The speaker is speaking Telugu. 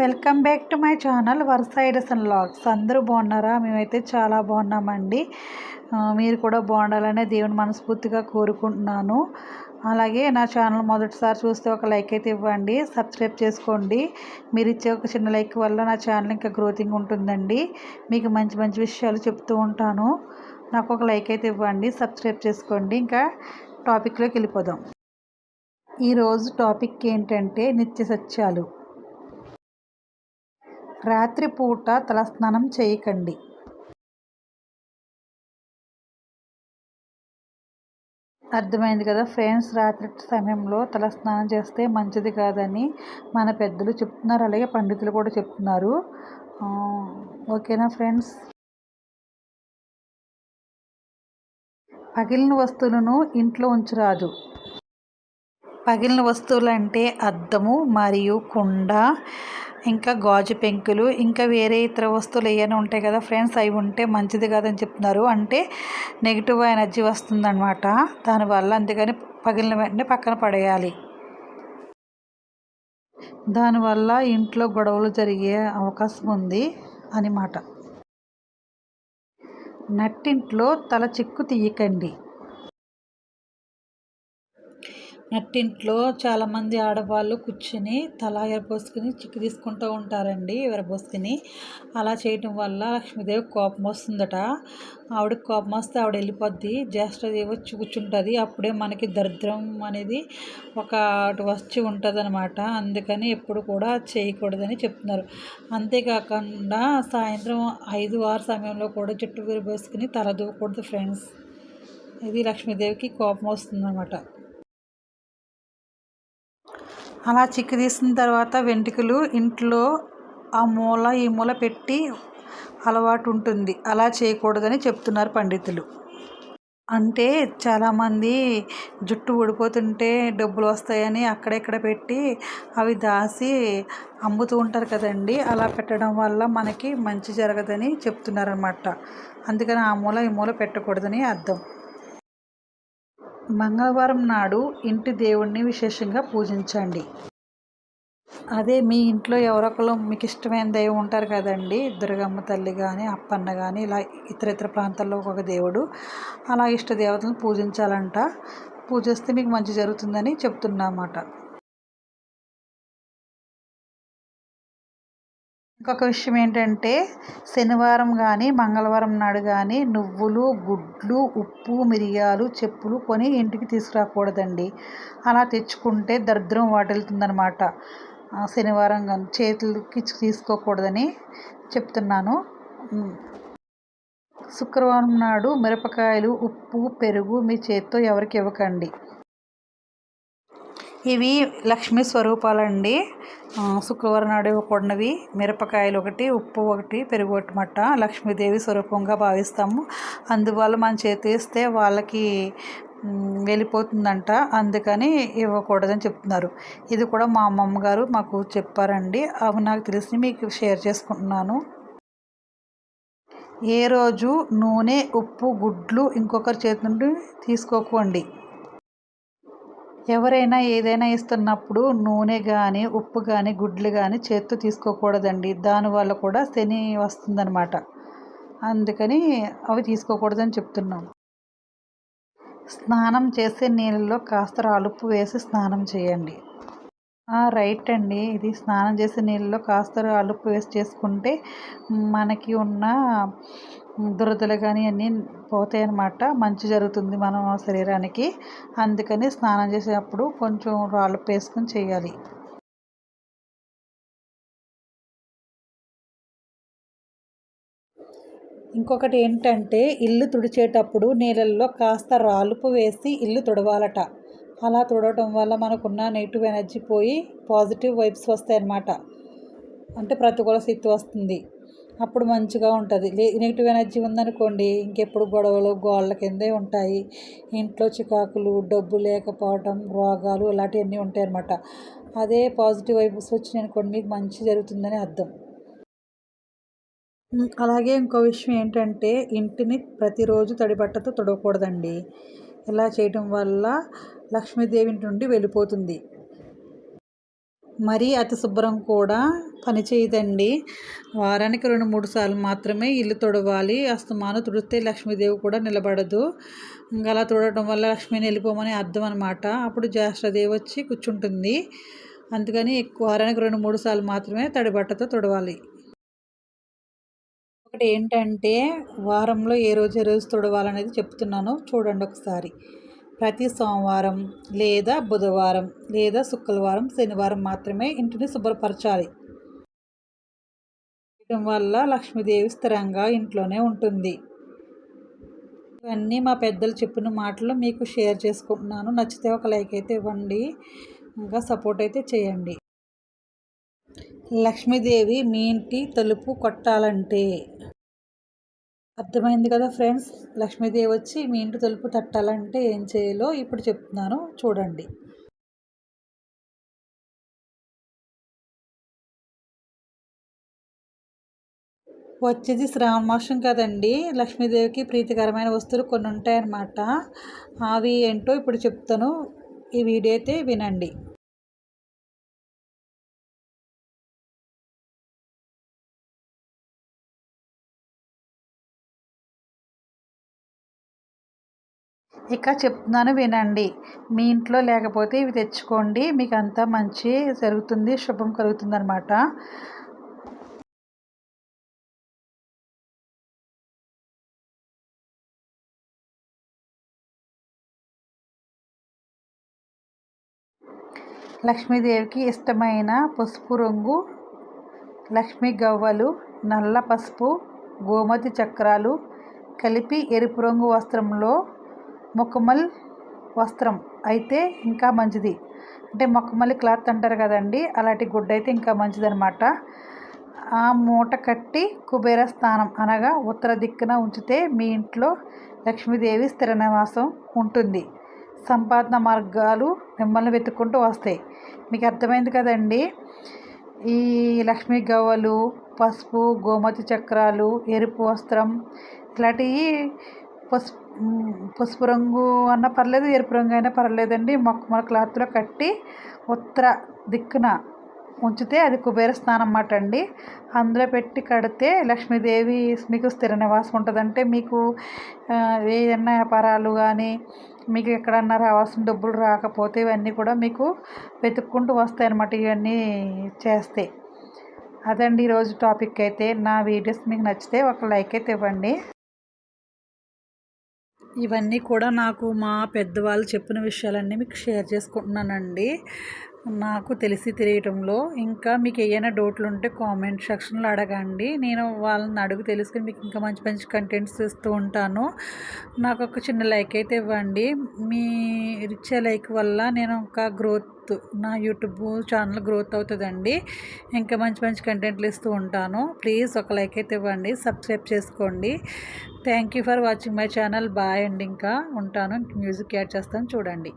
Welcome back to my channel వరుస ఎడిసన్ లాగ్స్. అందరూ బాగున్నారా? మేమైతే చాలా బాగున్నామండి. మీరు కూడా బాగుండాలనే దేవుని మనస్ఫూర్తిగా కోరుకుంటున్నాను. అలాగే నా ఛానల్ మొదటిసారి చూస్తే ఒక లైక్ అయితే ఇవ్వండి సబ్స్క్రైబ్ చేసుకోండి. మీరు ఇచ్చే ఒక చిన్న లైక్ వల్ల నా ఛానల్ ఇంకా గ్రోతింగ్ ఉంటుందండి. మీకు మంచి మంచి విషయాలు చెప్తూ ఉంటాను. నాకు ఒక లైక్ అయితే ఇవ్వండి సబ్స్క్రైబ్ చేసుకోండి. ఇంకా టాపిక్లోకి వెళ్ళిపోదాం. ఈరోజు టాపిక్ ఏంటంటే నిత్య సత్యాలు. రాత్రిపూట తలస్నానం చేయకండి. అర్థమైంది కదా ఫ్రెండ్స్ రాత్రి సమయంలో తలస్నానం చేస్తే మంచిది కాదని మన పెద్దలు చెప్తున్నారు అలాగే పండితులు కూడా చెప్తున్నారు. ఓకేనా ఫ్రెండ్స్? పగిలిన వస్తువులను ఇంట్లో ఉంచరాదు. పగిలిన వస్తువులు అంటే అద్దము మరియు కుండ ఇంకా గాజు పెంకులు ఇంకా వేరే ఇతర వస్తువులు ఏమైనా ఉంటాయి కదా ఫ్రెండ్స్ అవి ఉంటే మంచిది కాదని చెప్తున్నారు. అంటే నెగిటివ్ ఎనర్జీ వస్తుందన్నమాట. దానివల్ల అందుకని పగిలిన వెంటనే పక్కన పడేయాలి. దానివల్ల ఇంట్లో గొడవలు జరిగే అవకాశం ఉంది అనమాట నట్టింట్లో తల చిక్కు తీయకండి. నట్టింట్లో చాలామంది ఆడవాళ్ళు కూర్చుని తల ఎరపోసుకుని చిక్కు తీసుకుంటూ ఉంటారండి ఎరపోసుకుని అలా చేయటం వల్ల లక్ష్మీదేవి కోపం వస్తుందట. ఆవిడకి కోపం వస్తే ఆవిడ వెళ్ళిపోద్ది. జ్యేష్ఠదేవి వచ్చి కూర్చుంటుంది. అప్పుడే మనకి దరిద్రం అనేది ఒక వచ్చి ఉంటుంది అనమాట అందుకని ఎప్పుడు కూడా చేయకూడదని చెప్తున్నారు. అంతేకాకుండా సాయంత్రం ఐదు ఆరు సమయంలో కూడా జుట్టు విరబోసుకుని తల దూకూడదు ఫ్రెండ్స్. ఇది లక్ష్మీదేవికి కోపం వస్తుందన్నమాట. అలా చిక్కు తీసిన తర్వాత వెంట్రుకలు ఇంట్లో ఆ మూల ఈ మూల పెట్టి అలవాటు ఉంటుంది అలా చేయకూడదని చెప్తున్నారు పండితులు. అంటే చాలామంది జుట్టు ఊడిపోతుంటే డబ్బులు వస్తాయని అక్కడెక్కడ పెట్టి అవి దాసి అమ్ముతూ ఉంటారు కదండి. అలా పెట్టడం వల్ల మనకి మంచి జరగదని చెప్తున్నారనమాట అందుకని ఆ మూల ఈ మూల పెట్టకూడదని అర్థం. మంగళవారం నాడు ఇంటి దేవుణ్ణి విశేషంగా పూజించండి. అదే మీ ఇంట్లో ఎవరొకరు మీకు ఇష్టమైన దైవం ఉంటారు కదండి. దుర్గమ్మ తల్లి కానీ అప్పన్న కానీ ఇలా ఇతర ఇతర ప్రాంతాల్లో ఒక దేవుడు. అలా ఇష్ట దేవతలను పూజించాలంట. పూజిస్తే మీకు మంచి జరుగుతుందని చెప్తున్నమాట ఇంకొక విషయం ఏంటంటే శనివారం కానీ మంగళవారం నాడు కానీ నువ్వులు గుడ్లు ఉప్పు మిరియాలు చెప్పులు కొని ఇంటికి తీసుకురాకూడదండి. అలా తెచ్చుకుంటే దరిద్రం వాటిల్తుందనమాట శనివారం కానీ చేతులకి తీసుకోకూడదని చెప్తున్నాను. శుక్రవారం నాడు మిరపకాయలు ఉప్పు పెరుగు మీ చేత్తో ఎవరికి ఇవ్వకండి. ఇవి లక్ష్మీ స్వరూపాలండి. శుక్రవారం నాడు ఇవ్వకూడనివి మిరపకాయలు ఒకటి ఉప్పు ఒకటి పెరుగు ఒకటి మట్ట లక్ష్మీదేవి స్వరూపంగా భావిస్తాము. అందువల్ల మనం చేతిస్తే వాళ్ళకి వెళ్ళిపోతుందంట. అందుకని ఇవ్వకూడదని చెప్తున్నారు. ఇది కూడా మా అమ్మమ్మ గారు మాకు చెప్పారండి. అవి నాకు తెలిసి మీకు షేర్ చేసుకుంటున్నాను. ఏ రోజు నూనె ఉప్పు గుడ్లు ఇంకొకరి చేతి నుండి తీసుకోకండి. ఎవరైనా ఏదైనా ఇస్తున్నప్పుడు నూనె కానీ ఉప్పు కానీ గుడ్లు కానీ చేత్తో తీసుకోకూడదండి. దానివల్ల కూడా శని వస్తుందన్నమాట. అందుకని అవి తీసుకోకూడదని చెప్తున్నాం స్నానం చేసే నీళ్ళలో కాస్త అలుపు వేసి స్నానం చేయండి. రైట్ అండి. ఇది స్నానం చేసే నీళ్ళలో కాస్త అలుపు వేసి చేసుకుంటే మనకి ఉన్న దురదలు కానీ అన్నీ పోతాయి అన్నమాట మంచి జరుగుతుంది మన శరీరానికి. అందుకని స్నానం చేసేటప్పుడు కొంచెం రాళ్ళుప్పు వేసుకొని చేయాలి. ఇంకొకటి ఏంటంటే ఇల్లు తుడిచేటప్పుడు నీళ్ళల్లో కాస్త రాలుపు వేసి ఇల్లు తుడవాలట. అలా తుడవటం వల్ల మనకున్న నెగిటివ్ ఎనర్జీ పోయి పాజిటివ్ వైబ్స్ వస్తాయి అన్నమాట అంటే ప్రతికూల స్థితి వస్తుంది. అప్పుడు మంచిగా ఉంటుంది. లే నెగిటివ్ ఎనర్జీ ఉందనుకోండి ఇంకెప్పుడు గొడవలు గోళ్ళ కిందే ఉంటాయి. ఇంట్లో చికాకులు డబ్బు లేకపోవడం రోగాలు ఇలాంటివన్నీ ఉంటాయి అన్నమాట అదే పాజిటివ్ వైబ్స్ వచ్చినాయి అనుకోండి మీకు మంచి జరుగుతుందని అర్థం. అలాగే ఇంకో విషయం ఏంటంటే ఇంటిని ప్రతిరోజు తడిబట్టతో తుడవకూడదండి. ఇలా చేయటం వల్ల లక్ష్మీదేవి నుండి వెళ్ళిపోతుంది. మరీ అతి శుభ్రం కూడా పనిచేయదండి వారానికి రెండు మూడు సార్లు మాత్రమే ఇల్లు తుడవాలి. అస్తమానం తుడిస్తే లక్ష్మీదేవి కూడా నిలబడదు. ఇంకా అలా తుడటం వల్ల లక్ష్మిని వెళ్ళిపోమని అర్థం అనమాట అప్పుడు జ్యేష్ఠదేవి వచ్చి కూర్చుంటుంది. అందుకని వారానికి రెండు మూడు సార్లు మాత్రమే తడి బట్టతో తుడవాలి. ఒకటి ఏంటంటే వారంలో ఏ రోజు ఏ రోజు తుడవాలనేది చెప్తున్నాను. చూడండి ఒకసారి. ప్రతి సోమవారం లేదా బుధవారం లేదా శుక్రవారం శనివారం మాత్రమే ఇంటిని శుభ్రపరచాలి. వల్ల లక్ష్మీదేవి స్థిరంగా ఇంట్లోనే ఉంటుంది. ఇవన్నీ మా పెద్దలు చెప్పిన మాటలు మీకు షేర్ చేసుకుంటున్నాను. నచ్చితే ఒక లైక్ అయితే ఇవ్వండి. ఇంకా సపోర్ట్ అయితే చేయండి. లక్ష్మీదేవి మీ ఇంటి తలుపు కొట్టాలంటే. అర్థమైంది కదా ఫ్రెండ్స్? లక్ష్మీదేవి వచ్చి మీ ఇంటి తలుపు తట్టాలంటే ఏం చేయాలో ఇప్పుడు చెప్తున్నాను. చూడండి. వచ్చేది శ్రావణ మాసం కదండి. లక్ష్మీదేవికి ప్రీతికరమైన వస్తువులు కొన్ని ఉంటాయన్నమాట అవి ఏంటో ఇప్పుడు చెప్తాను. ఈ వీడియో అయితే వినండి. ఇక చెప్తున్నాను వినండి. మీ ఇంట్లో లేకపోతే ఇవి తెచ్చుకోండి. మీకు అంతా మంచి జరుగుతుంది శుభం కలుగుతుంది అనమాట లక్ష్మీదేవికి ఇష్టమైన పసుపు రంగు లక్ష్మీ గవ్వలు నల్ల పసుపు గోమతి చక్రాలు కలిపి ఎరుపు రంగు వస్త్రంలో మొక్కమల్ వస్త్రం అయితే ఇంకా మంచిది. అంటే మొక్కమల్లి క్లాత్ అంటారు కదండి అలాంటి గుడ్డ అయితే ఇంకా మంచిదనమాట ఆ మూట కట్టి కుబేర స్థానం అనగా ఉత్తర దిక్కున ఉంచితే మీ ఇంట్లో లక్ష్మీదేవి స్థిర నివాసం ఉంటుంది. సంపాదన మార్గాలు మిమ్మల్ని వెతుక్కుంటూ వస్తాయి. మీకు అర్థమైంది కదండి? ఈ లక్ష్మీ గవ్వలు పసుపు గోమతి చక్రాలు ఎరుపు వస్త్రం ఇలాంటివి పసుపు పసుపు రంగు అన్న పర్లేదు ఎరుపు రంగు అయినా పర్లేదండి. మొక్క మన క్లాత్లో కట్టి ఉత్తర దిక్కున ఉంచితే అది కుబేర స్నానం అన్నమాట అండి. అందులో పెట్టి కడితే లక్ష్మీదేవి మీకు స్థిర నివాసం ఉంటుందంటే మీకు ఏదైనా వ్యాపారాలు కానీ మీకు ఎక్కడన్నా రావాల్సిన డబ్బులు రాకపోతే ఇవన్నీ కూడా మీకు వెతుక్కుంటూ వస్తాయి అన్నమాట ఇవన్నీ చేస్తే. అదండి ఈరోజు టాపిక్ అయితే. నా వీడియోస్ మీకు నచ్చితే ఒక లైక్ అయితే ఇవ్వండి. ఇవన్నీ కూడా నాకు మా పెద్దవాళ్ళు చెప్పిన విషయాలన్నీ మీకు షేర్ చేసుకుంటున్నానండి. నాకు తెలిసి తెలియటంలో ఇంకా మీకు ఏమైనా డౌట్లు ఉంటే కామెంట్ సెక్షన్లో అడగండి. నేను వాళ్ళని అడుగు తెలుసుకుని మీకు ఇంకా మంచి మంచి కంటెంట్స్ ఇస్తూ ఉంటాను. నాకు ఒక చిన్న లైక్ అయితే ఇవ్వండి. మీ ఇచ్చే లైక్ వల్ల నేను ఇంకా గ్రోత్ నా యూట్యూబ్ ఛానల్ గ్రోత్ అవుతుందండి. ఇంకా మంచి మంచి కంటెంట్లు ఇస్తూ ఉంటాను. ప్లీజ్ ఒక లైక్ అయితే ఇవ్వండి. సబ్స్క్రైబ్ చేసుకోండి. Thank you for watching my channel bye అండి ఇంకా. ఉంటాను. మ్యూజిక్ యాడ్ చేస్తాను. చూడండి.